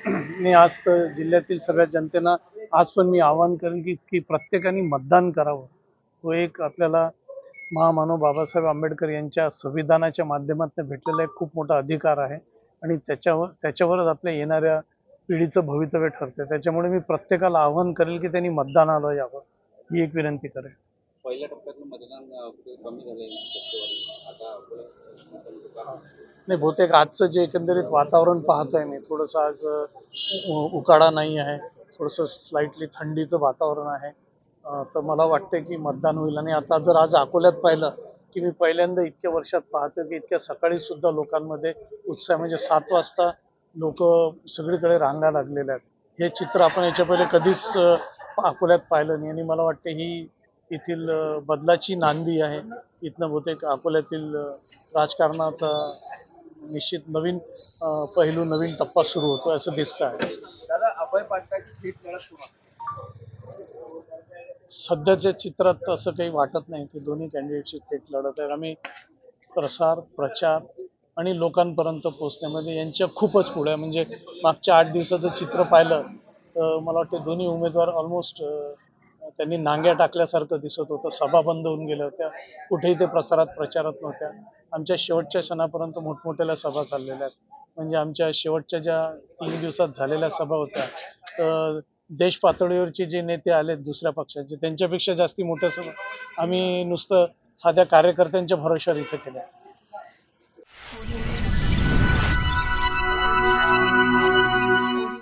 मी आज तर जिल्ह्यातील सगळ्या जनतेला आज पण मी आवाहन करेन की की प्रत्येकाने मतदान करावं. तो एक आपल्याला महामानव बाबासाहेब आंबेडकर यांच्या संविधानाच्या माध्यमातून भेटलेला एक खूप मोठा अधिकार आहे. आणि त्याच्यावर त्याच्यावरच आपल्या येणाऱ्या पिढीचं भवितव्य ठरते त्याच्यामुळे मी प्रत्येकाला आवाहन करेल की त्यांनी मतदानाला यावं. ही एक विनंती करेल पहिल्या टप्प्यातलं मतदान कमी झालं टक्केवारी आता आपलं मतदान नाही बहुतेक आजचं जे एकंदरीत वातावरण पाहतोय मी थोडंसं आज उकाडा नाही आहे थोडंसं स्लाइटली थंडीचं वातावरण आहे. तर मला वाटते की मतदान होईल. आणि आता जर आज अकोल्यात पाहिलं की मी पहिल्यांदा इतक्या वर्षात पाहतो की इतक्या सकाळी सुद्धा लोकांमध्ये उत्साह म्हणजे सात वाजता लोक सगळीकडे रांगा लागलेल्या आहेत. हे चित्र आपण याच्या पहिले कधीच अकोल्यात पाहिलं नाही. आणि मला वाटते ही येथील बदलाची नांदी आहे. इथनं बहुतेक अकोल्यातील राजकारणाचा निश्चित नवीन पैलू नवीन टप्पा सुरू होतो असं दिसतं आहे. दादा अभय पाटलाची सध्याच्या चित्रात असं काही वाटत नाही की दोन्ही कॅन्डिडेटची थेट लढत आहे. आम्ही प्रसार प्रचार आणि लोकांपर्यंत पोहोचण्यामध्ये यांच्या खूपच पुढे म्हणजे मागच्या आठ दिवसाचं चित्र पाहिलं तर मला वाटतं दोन्ही उमेदवार ऑलमोस्ट त्यांनी नांग्या टाकल्यासारखं दिसत होतं. सभा बंद होऊन गेल्या होत्या. कुठेही ते प्रसारात प्रचारात नव्हत्या. आमच्या शेवटच्या क्षणापर्यंत मोठमोठ्याला सभा चाललेल्या आहेत. म्हणजे आमच्या शेवटच्या ज्या तीन दिवसात झालेल्या सभा होत्या तर देश पातळीवरचे जे नेते आले दुसऱ्या पक्षाचे त्यांच्यापेक्षा जास्ती मोठ्या सभा आम्ही नुसतं साध्या कार्यकर्त्यांच्या भरोश्यावर इथे केल्या.